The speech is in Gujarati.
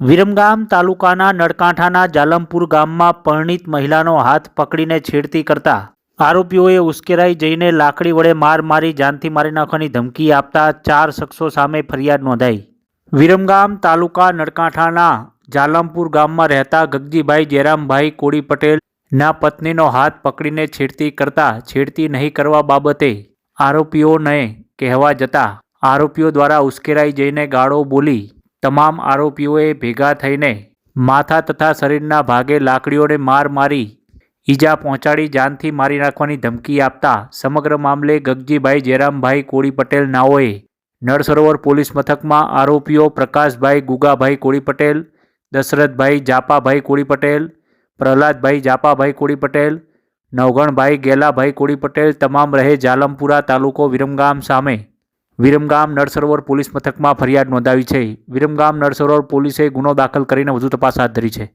વિરમગામ તાલુકાના નળકાંઠાના જાલમપુર ગામમાં પરણિત મહિલાનો હાથ પકડીને છેડતી કરતા આરોપીઓએ ઉશ્કેરાઈ જઈને લાકડી વડે માર મારી જાનથી મારી નાખવાની ધમકી આપતા ચાર શખ્સો સામે ફરિયાદ નોંધાઈ. વિરમગામ તાલુકા નળકાંઠાના જાલમપુર ગામમાં રહેતા ગગજીભાઈ જયરામભાઈ કોળી પટેલના પત્નીનો હાથ પકડીને છેડતી કરતા છેડતી નહીં કરવા બાબતે આરોપીઓને કહેવા જતા આરોપીઓ દ્વારા ઉશ્કેરાઈ જઈને ગાળો બોલી તમામ આરોપીઓએ ભેગા થઈને માથા તથા શરીરના ભાગે લાકડીઓને માર મારી, ઈજા પહોંચાડી, જાનથી મારી નાખવાની ધમકી આપતા સમગ્ર મામલે ગગજીભાઈ જયરામભાઈ કોળી પટેલ નાઓએ નળ સરોવર પોલીસ મથકમાં આરોપીઓ પ્રકાશભાઈ ગુગાભાઈ કોળી પટેલ દશરથભાઈ જાપાભાઈ કોળી પટેલ પ્રહલાદભાઈ જાપાભાઈ કોળી પટેલ નવગણભાઈ ગેલાભાઈ કોળી પટેલ તમામ રહે જાલમપુરા તાલુકો વિરમગામ સામે વિરમગામ નળસરોવર પોલીસ મથકમાં ફરિયાદ નોંધાવી છે. વિરમગામ નળસરોવર પોલીસે ગુનો દાખલ કરીને વધુ તપાસ હાથ ધરી છે.